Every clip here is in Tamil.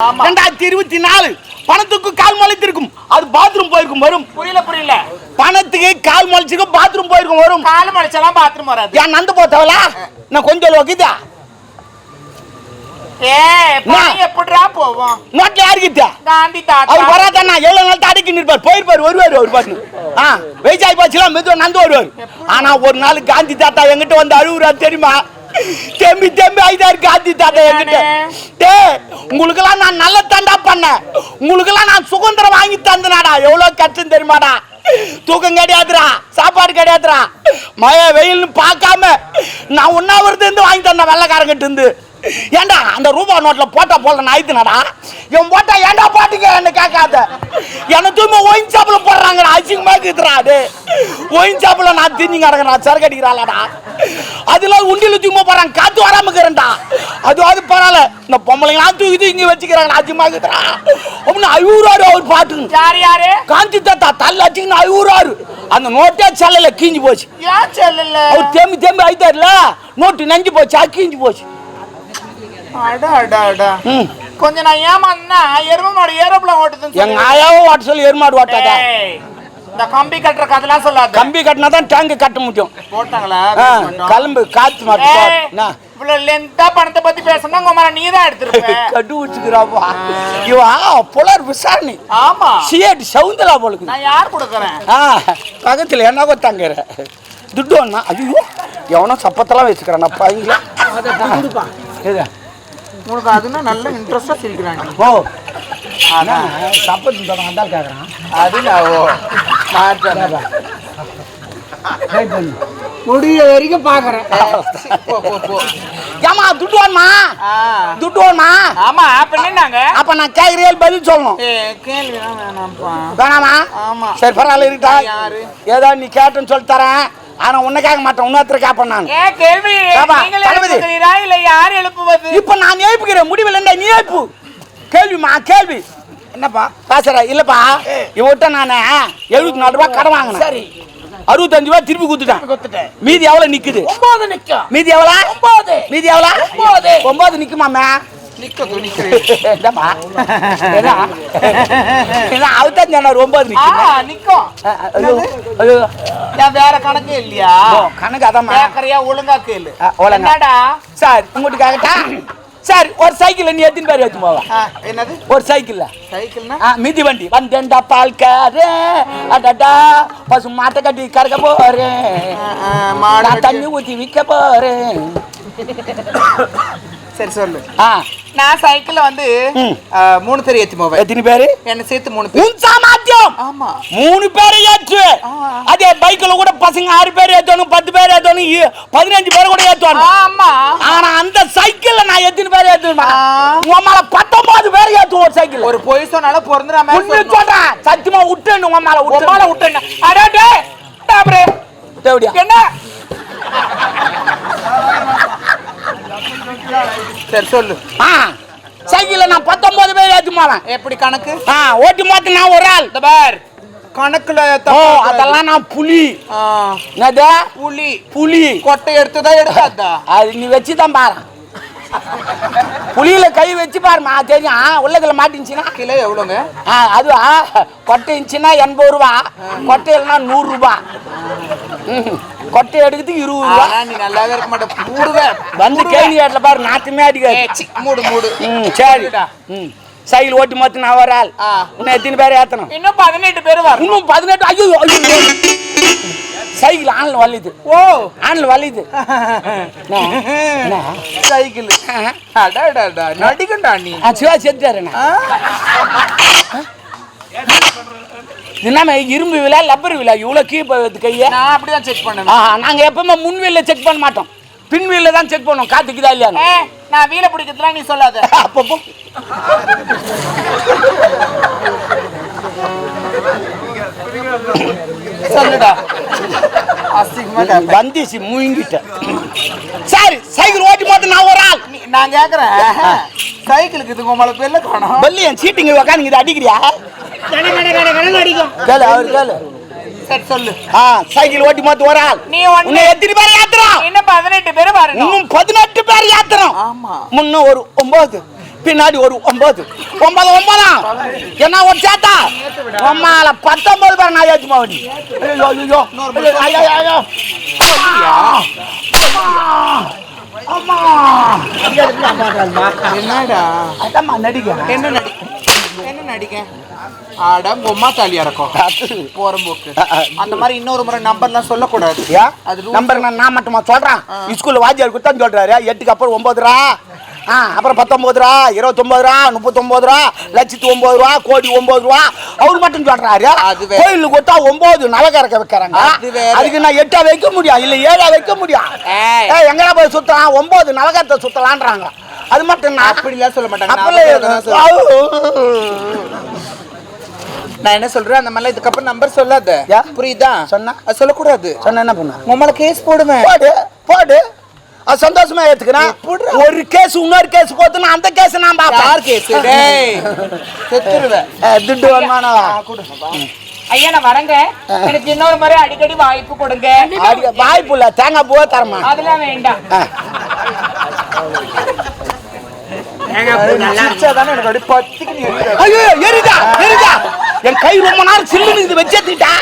ரெண்டாயிரத்தி இருபத்தி நாலு பணத்துக்கு கால் முளைத்திருக்கும் அது பாத்ரூம் போயிருக்கும் வரும். புரியல புரியல. பணத்துக்கு கால் முளைச்சிருக்கும் பாத்ரூம் போயிருக்கும் வரும். காலு மடிச்செல்லாம் பாத்ரூம் வராது. ஏன் நந்து போத்தவளா நான் கொஞ்சம் லோக்கிதா ஏ எப்படிடா போவோம் நோட்ல யாருக்கிட்டா? காந்தி அவர் தாத்தா வராதானா எவ்வளவு நாள் அடக்கி நிற்பார்? போயிருப்பார் வருவார் அவர் பாட்டு ஆ வயசாகி போச்சுலாம் மெதுவா நந்து வருவார். ஆனா ஒரு நாள் காந்தி தாத்தா எங்கிட்ட வந்து அழுகுறா தெரியுமா? தெம்பி தெம்பி ஐதாரு காந்தி தாத்தா என்கிட்ட. டே உங்களுக்கெல்லாம் நான் நல்ல தண்டா பண்ணேன். உங்களுக்கெல்லாம் நான் சுதந்திரம் வாங்கி தந்தனாடா. எவ்வளவு கஷ்டம் தெரியுமாடா? தூக்கம் கிடையாதுடா. சாப்பாடு கிடையாதுடா. மழை வெயில்னு பார்க்காம நான் உண்ணாவிரதம் இருந்து வாங்கி தந்தேன் வெள்ளக்காரங்கிட்ட இருந்து ஏன்டா அந்த ரூபா நோட்ல போட்டா போல நாய்த்துனடா இவன் போட்டா ஏன்டா போட்டீங்க என்ன கேட்காத. என்ன தூய்மை ஒயின் சாப்பிட போடுறாங்கடா அசிங்கமா இருக்குதுடா அது ஒயின் சாப்பிட நான் திஞ்சி கிடக்குறேன் சரக்கு அடிக்கிறாளடா. அதுல உண்டியில தூய்மை போடுறாங்க காத்து வராம இருக்கிறேன்டா. அது அது பரவாயில்ல. இந்த பொம்பளைங்களாம் தூக்கி தூக்கி வச்சுக்கிறாங்க அசிங்கமா இருக்குதுடா. அப்படின்னு ஐநூறு அவர் பாட்டுங்க யாரு யாரு? காந்தி தாத்தா தள்ள அடிச்சுன்னு ஐநூறு அந்த நோட்டே செல்லல கீஞ்சு போச்சு. ஏன் செல்லல? அவர் தேம்பி தேம்பி ஐத்தாருல நோட்டு நஞ்சு போச்சு கீஞ்சு போச்சு. கொஞ்சம் நான் ஏமாந்தா எருமை மாடு ஏரோப்ளேன் ஓட்டுதுன்னு எங்க சொல்லு. ஆயாவும் ஓட்ட சொல்லி எருமாடு ஓட்டாத? இந்த கம்பி கட்டுற கதெல்லாம் சொல்லாத. கம்பி கட்டினா தான் டேங்க் கட்ட முடியும். போட்டாங்களா? மாட்டோம். கலம்பு காத்து மாட்டு ஏய், என்ன? இவ்வளவு லென்த்தா பணத்தை பத்தி பேசணும் உங்க மேல நீ தான் எடுத்திருப்ப. கடு வச்சுக்கிறாப்பா. இவா புலர் விசாரணை. ஆமா. சிஏடி சவுந்தலா போலுக்கு நான் யார் கொடுக்கறேன்? பக்கத்தில் என்ன கொத்தாங்கிற துட்டு ஒண்ணா ஐயோ எவனோ சப்பத்தெல்லாம் வச்சுக்கிறான். அப்பா இங்க எது? உனக்கு அதுனா நல்ல இன்ட்ரெஸ்டா சிரிக்கிறாங்க. ஓ அதான் சப்பத்து தரம் அதான் கேட்குறான் அது நான் முடிய வரைக்கும் பாக்குறேன். ஏமா துட்டு வேணுமா. துட்டு வேணுமா? ஆமா பின்னாங்க அப்ப நான் கேட்குறேன் பதில் சொல்லணும்? வேணாம்ப்பா. வேணாமா? ஆமா. சரி பரவாயில்ல இருக்கா யாரு? ஏதோ நீ கேட்டுன்னு சொல்லி தரேன். ஆனா உன்னை கேட்க மாட்டேன் இன்னொருத்தர் கேட்பேன் நான். ஏ கேள்வி இல்ல யார் எழுப்புவது? இப்ப நான் எழுப்புகிறேன் முடிவில் என்ன நீ எழுப்பு. கேள்விமா கேள்வி. என்னப்பா? பேசுற இல்லப்பா. இவட்ட நான் எழுபத்தி நாலு ரூபாய் கடன் வாங்கினேன். சரி. அறுபத்தஞ்சு ரூபாய் திருப்பி மீதி எவ்வளவு நிக்குது? ஒன்பது நிக்கும். மீதி எவ்வளவு? ஒன்பது. மீதி எவ்வளவு? ஒன்பது. ஒன்பது நிக்குமாமே நிக்க துணிக்கிறேன் ஒன்பது ஆ நிக்குது. நிக்கும். வேற கணக்கு இல்லையா? கணக்கு அதாம்மா. கேக்கறியா ஒழுங்கா கேளு. ஆ, ஒழுங்கா. என்னடா? சார் உங்கள்கிட்ட கேட்கட்டா சார் ஒரு சைக்கிள் நீ எத்தனை பேர் ஏற்று போவா? என்னது? ஒரு சைக்கிள்ல சைக்கிள்னா? மிதி வண்டி. வந்தேன்டா பால்காரே. அடடா பசு மாட்டை கட்டி கறக்க போறேன். தண்ணி ஊத்தி விற்க போறேன். சரி சொல்லு. ஆ. நான் சைக்கிள்ல வந்து மூணு பேர் ஏத்தி போவேன். எத்தனை பேரு? என்ன சேர்த்து மூணு பேர். சாமர்த்தியம் ஆமா. மூணு பேரை ஆ. அதே பைக்ல கூட பசங்க ஆறு பேர் ஏத்தணும் பத்து பேர் ஏத்தணும் பதினஞ்சு பேர் கூட ஏத்துவாங்க ஆமா. ஆனா அந்த சைக்கிள்ல நான் எத்தனை பேர் ஏத்துவேன்? ஆ. உன் மேல பத்தொன்பது பேர் ஏத்துவோம் ஒரு சைக்கிள் ஒரு பொய் சொன்னாலும் பொருந்துறாம உண்மை சொல்றேன் சத்தியமா விட்டு உங்க மேல உமால விட்டு விட்டேன் அடே டேய், டேய் அப்புறம் தேவடியா என்ன? சரி சொல்லு. ஆ சைக்கிள்ல நான் பத்தொன்பது பேர் ஏத்து போவேன் எப்படி கணக்கு? ஆ ஓட்டி மாத்து நான் ஒரு ஆள். பார். கணக்குல ஓ. அதெல்லாம் நான் புலி. என்னது? புலி. புலி. கொட்டை எடுத்ததா எடுக்காதா? அது நீ வச்சு தான் பாரு. புலியில கை வச்சு பாருமா தெரியும். உள்ளத்துல மாட்டிச்சுன்னா கிலோ எவ்வளோங்க? அதுவா? கொட்டை இருந்துச்சுன்னா எண்பது ரூபா. கொட்டை இல்லைன்னா நூறு ரூபா. கொட்டை எடுக்கிறதுக்கு இருபது ரூபா. நீ நல்லாவே இருக்க மாட்ட. மூடுவேன் வந்து கேள்வி கேட்டல பாரு நாட்டுமே அடிக்காது மூடு மூடு. ம் சரி. மூடுடா. ம். சைக்கிள் ஓட்டி மொத்தம் நான் ஒரு ஆள். இன்னும் எத்தனை பேர் ஏத்தணும்? இன்னும் பதினெட்டு பேர் வரும் இன்னும் பதினெட்டு ஐயோ. ஆன்ல வலிது. ஓ. ஆன்ல வலிது? சைக்கிள். அடாடாடா நடிகண்டா நீ. சிவா செத்துட்டாருண்ணா ஆ? இது என்ன இரும்பு விழா லப்பர் விழா இவ்வளோ கீழே கையை. நான் அப்படிதான் செக் பண்ணுவேன். ஆஹா நாங்க எப்பவுமே முன் வீல்ல செக் பண்ண மாட்டோம். பின் வீல்ல தான் செக் பண்ணுவோம். காத்துக்குதா இல்லையா? நான் வீல பிடிக்கிறதுலாம் நீ சொல்லாத. அப்பப்போ. சொல்லுடா. வந்துச்சு முயங்கிட்ட சரி சைக்கிள் ஓட்டி போது நான் ஒரு ஆள். நீ- நான் கேக்குறேன். சைக்கிளுக்கு இது உங்களை பேர்ல காணும் பல்லி என் சீட்டிங்க உக்காந்து இதை அடிக்கிறியா? அடிக்கும். கேளு அவர் கேளு. சரி சொல்லு. ஆ சைக்கிள் ஓட்டி போது ஒரு ஆள். நீ ஒண்ணு எத்தனை பேர் ஏத்துறோம்? இன்னும் பதினெட்டு பேர் வரணும்? இன்னும் பதினெட்டு பேர் ஏத்துறோம். ஆமா. முன்ன ஒரு ஒன்பது பின்னாடி ஒரு ஒன்பது. ஒன்பது ஒன்பதாம் என்ன ஒரு சேத்தா? உம்மால பத்தொன்பது பேர் நான் ஏற்றி மாவடி ஐயோ ஐயோ ஐயோ ஐயோ அம்மா. என்னடா? அதாம்மா நடிக்க என்ன நடி என்ன நடிக்க ஆடா பொம்மா தாலியா இருக்கும் போறம்போக்கு அந்த மாதிரி இன்னொரு முறை நம்பர்லாம் சொல்லக்கூடாது. அது. நம்பர் நான் மட்டுமா சொல்றேன்? ஸ்கூல்ல வாத்தியார் கொடுத்தான்னு சொல்றாரு. எட்டுக்கு அப்புறம் ஒன்பது ரூபா ஆ அப்புறம் பத்தொன்பது ரூபா இருபத்தொன்பது ரூபா முப்பத்தொன்பது ரூபா லட்சத்து ஒன்பது ரூபா கோடி ஒன்பது ரூபா. அவர் மட்டும் சொல்றாரு. கோயிலுக்கு கொடுத்தா ஒன்பது நவகரக்க வைக்கிறாங்க. அதுக்கு நான் எட்டா வைக்க முடியும் இல்ல ஏழா வைக்க முடியும். எங்கடா போய் சுத்தலாம்? ஒன்பது நவகரத்தை சுத்தலான்றாங்க. அது மட்டும் நான் அப்படிலாம் சொல்ல மாட்டாங்க. நான் என்ன சொல்றேன்? அந்த மாதிரிலாம் இதுக்கப்புறம் நம்பர் சொல்லாத? புரியுதா? சொன்னா? சொல்லக்கூடாது. சொன்ன என்ன பண்ண மேல கேஸ் போடுவேன். போடு போடு. அது சந்தோஷமா ஏத்துக்கிறேன்? ஒரு கேஸ் இன்னொரு கேஸ் போத்துனா அந்த கேஸ் நான் யார் பாப்பேன் கேஸ் டேய் செத்துருவேன் துட்டு வருமானவா ஐயா நான் வரேங்க. எனக்கு இன்னொரு முறை அடிக்கடி வாய்ப்பு கொடுங்க. வாய்ப்பு இல்ல. தேங்காய் பூவா தரமா? அதெல்லாம் வேண்டாம். என் கை ரொம்ப நேரம் சில்லுன்னு இது வச்சேத்திட்டா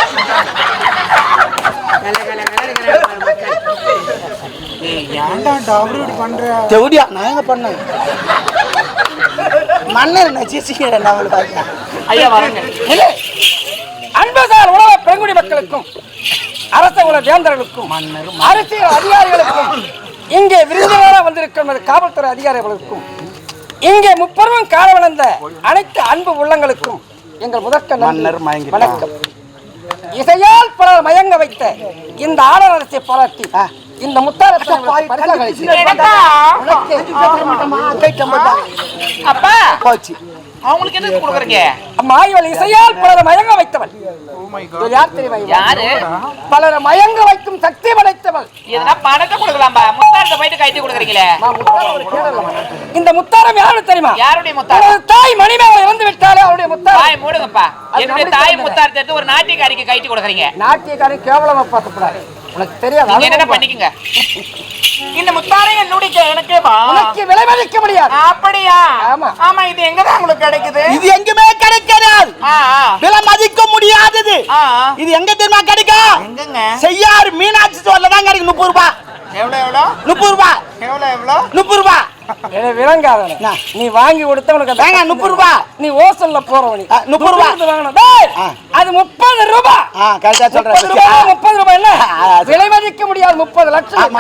தெவடியா நான் எங்க பண்ணேன் மன்னர் நச்சிச்சிக்கிறேன் நம்மளுக்கு ஐயா வரேங்க. அன்பசார் பெருங்குடி மக்களுக்கும் அரச உல வேந்தர்களுக்கும் அரசியல் அதிகாரிகளுக்கும் இங்கே விருந்தினராக வந்திருக்கும் நமது காவல்துறை அதிகாரிகளுக்கும் இங்கே முப்பருவம் கால வளர்ந்த அனைத்து அன்பு உள்ளங்களுக்கும் எங்கள் முதற்க. மன்னர். வணக்கம். இசையால் பலர் மயங்க வைத்த இந்த ஆடல் அரசை பாராட்டி இந்த. அப்பா. போச்சு. அவங்களுக்கு என்ன கொடுக்குறீங்க? அம்மா இவள் இசையால் பலர் மயங்க வைத்தவள். Oh யார் தெரியுமா? யாரு? பலரை மயங்க வைக்கும் சக்தி படைத்தவள். எதுனா பணத்தை கொடுக்கலாம்பா? முத்தாரத்தை போயிட்டு கைட்டு கொடுக்குறீங்களே. இந்த முத்தாரம் யாரு தெரியுமா? யாருடைய முத்தாரம்? தாய் மணிமேகலை இறந்து விட்டாலே அவருடைய முத்தாரம். தாய் மூடுங்கப்பா. என்னுடைய தாய். முத்தாரத்தை எடுத்து ஒரு நாட்டியக்காரிக்கு கைட்டு கொடுக்குறீங்க. நாட்டியக்காரன் கேவலமா பார்க்கக்கூடாது. உனக்கு தெரியாது? அனுபவம். பண்ணிக்கங்க? இந்த முத்தாரம் என்னுடைய எனக்கேவா உனக்கு விலை மதிக்க முடியாது. அப்படியா? ஆமா. ஆமா இது எங்கதான் உங்களுக்கு கிடைக்குது? இது எங்குமே கிடைக்காது. விலை மதிக்க முடியாதது. இது எங்க தெரியுமா கிடைக்கும்? எங்கங்க? செய்யாறு மீனாட்சி ஸ்டோர்ல தான் கிடைக்கும் முப்பது ரூபாய். எவ்வளவு எவ்வளோ? முப்பது ரூபாய். எவ்வளோ எவ்வளோ? முப்பது விளங்காதவனே. என்ன? நீ வாங்கி கொடுத்த உனக்கு அந்த வேங்க முப்பது ரூபாய் நீ ஓசல்ல போறவனி. முப்பது ரூபா. ஆ. அது முப்பது ரூபாய் ஆ கரெக்டா சொல்றேன் ரூபாய் முப்பது ரூபாய் என்ன. விலை மதிக்க முடியாது முப்பது லட்சம்.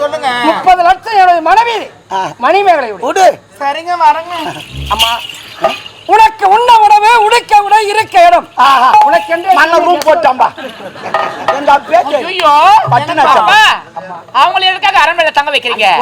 சொல்லுங்க. முப்பது லட்சம் என்னுடைய மனைவி. ஆ. மணிமேகலையுடைய விடு. சரிங்க வரங்க. அம்மா உனக்கு உண்ண உணவு உடுக்க உடை இருக்க இடம். ஆஹா. உனக்கு என்று மண்ண ரூம் போட்டாம்பா. ஐயோ பத்து லட்சம். அவங்களை எதுக்காக அரண்மனையில தங்க வைக்கிறீங்க?